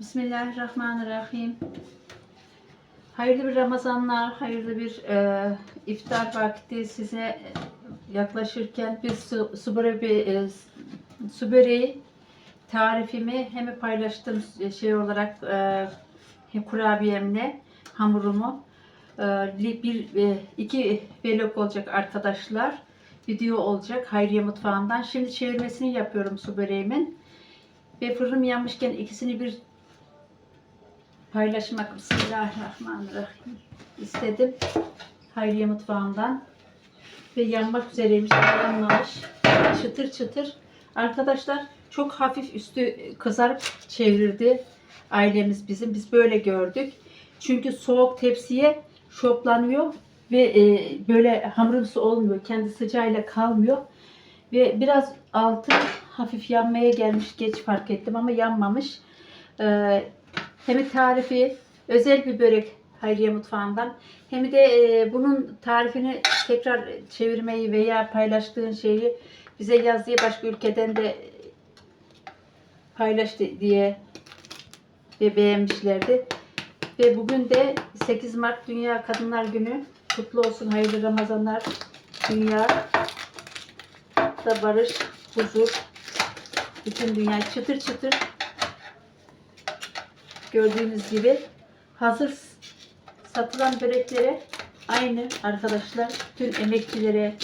Bismillahirrahmanirrahim. Hayırlı bir Ramazanlar, hayırlı bir e, iftar vakti size yaklaşırken bir su, su böreği, e, tarifimi hem paylaştım şey olarak e, kurabiyemle hamurumu. E, bir e, iki vlog olacak arkadaşlar. Video olacak Hayriye Mutfağı'ndan. Şimdi çevirmesini yapıyorum su böreğimin. Ve fırınım yanmışken ikisini bir paylaşmak Bismillahirrahmanirrahim istedim. Hayriye mutfağından. Ve yanmak üzereymiş, yanmamış. Çıtır çıtır. Arkadaşlar çok hafif üstü kızarıp çevirdi ailemiz bizim. Biz böyle gördük. Çünkü soğuk tepsiye şoplanıyor ve e, böyle hamurumsu olmuyor. Kendi sıcağıyla kalmıyor. Ve biraz altı hafif yanmaya gelmiş geç fark ettim ama yanmamış. Ee, hem tarifi özel bir börek Hayriye Mutfağı'ndan hem de e, bunun tarifini tekrar çevirmeyi veya paylaştığın şeyi bize yaz diye başka ülkeden de paylaştı diye ve beğenmişlerdi. Ve bugün de 8 Mart Dünya Kadınlar Günü. Kutlu olsun, hayırlı Ramazanlar. Dünya da barış, huzur, bütün dünya çıtır çıtır gördüğünüz gibi hazır satılan böreklere aynı arkadaşlar tüm emekçilere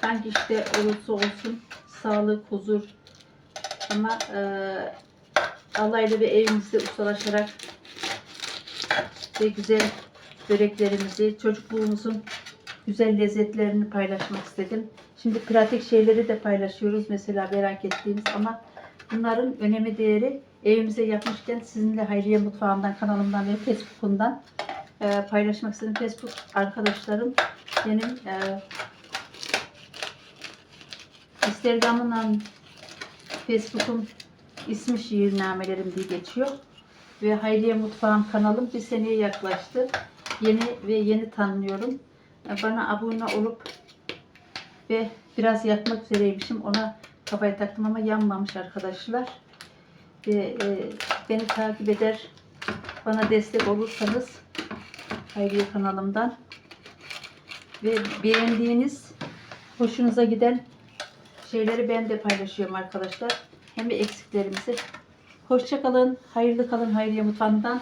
hangi işte olursa olsun sağlık, huzur ama e, Allah ile ve evimizde ustalaşarak ve güzel böreklerimizi, çocukluğumuzun güzel lezzetlerini paylaşmak istedim. Şimdi pratik şeyleri de paylaşıyoruz mesela merak ettiğimiz ama bunların önemi değeri evimize yapmışken sizinle Hayriye Mutfağı'ndan kanalımdan ve Facebook'undan e, paylaşmak istedim. Facebook arkadaşlarım benim e, Instagram'ın Facebook'um ismi şiirnamelerim diye geçiyor. Ve Hayriye Mutfağım kanalım bir seneye yaklaştı. Yeni ve yeni tanınıyorum. E, Bana abone olup ve biraz yakmak üzereymişim. Ona kafayı taktım ama yanmamış arkadaşlar. Ve e, beni takip eder, bana destek olursanız Hayriye kanalımdan ve beğendiğiniz, hoşunuza giden şeyleri ben de paylaşıyorum arkadaşlar. Hem de eksiklerimizi. Hoşça kalın, hayırlı kalın Hayriye mutfağından.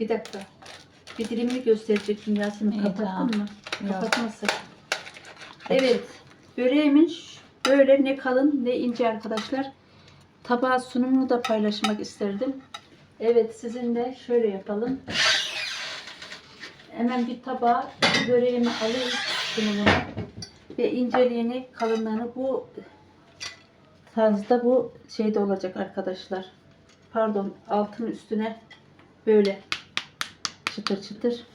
Bir dakika. Bir dilimini gösterecektim Yasemin. Kapattın mı? Kapatmasın. Evet. Böreğimin böyle ne kalın ne ince arkadaşlar. Tabağı sunumunu da paylaşmak isterdim. Evet sizinle şöyle yapalım. Hemen bir tabağa böreğimi alayım sunumunu. Ve inceliğini, kalınlığını bu tarzda bu şeyde olacak arkadaşlar. Pardon altın üstüne böyle çıtır çıtır.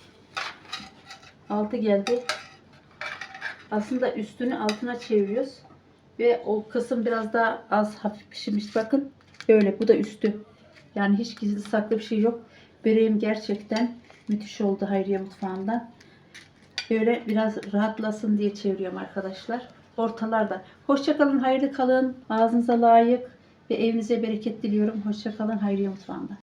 Altı geldi. Aslında üstünü altına çeviriyoruz. Ve o kısım biraz daha az hafif pişirmiş. Bakın böyle bu da üstü. Yani hiç gizli saklı bir şey yok. Böreğim gerçekten müthiş oldu Hayriye mutfağından. Böyle biraz rahatlasın diye çeviriyorum arkadaşlar. Ortalarda. Hoşçakalın, hayırlı kalın. Ağzınıza layık ve evinize bereket diliyorum. Hoşçakalın Hayriye mutfağında.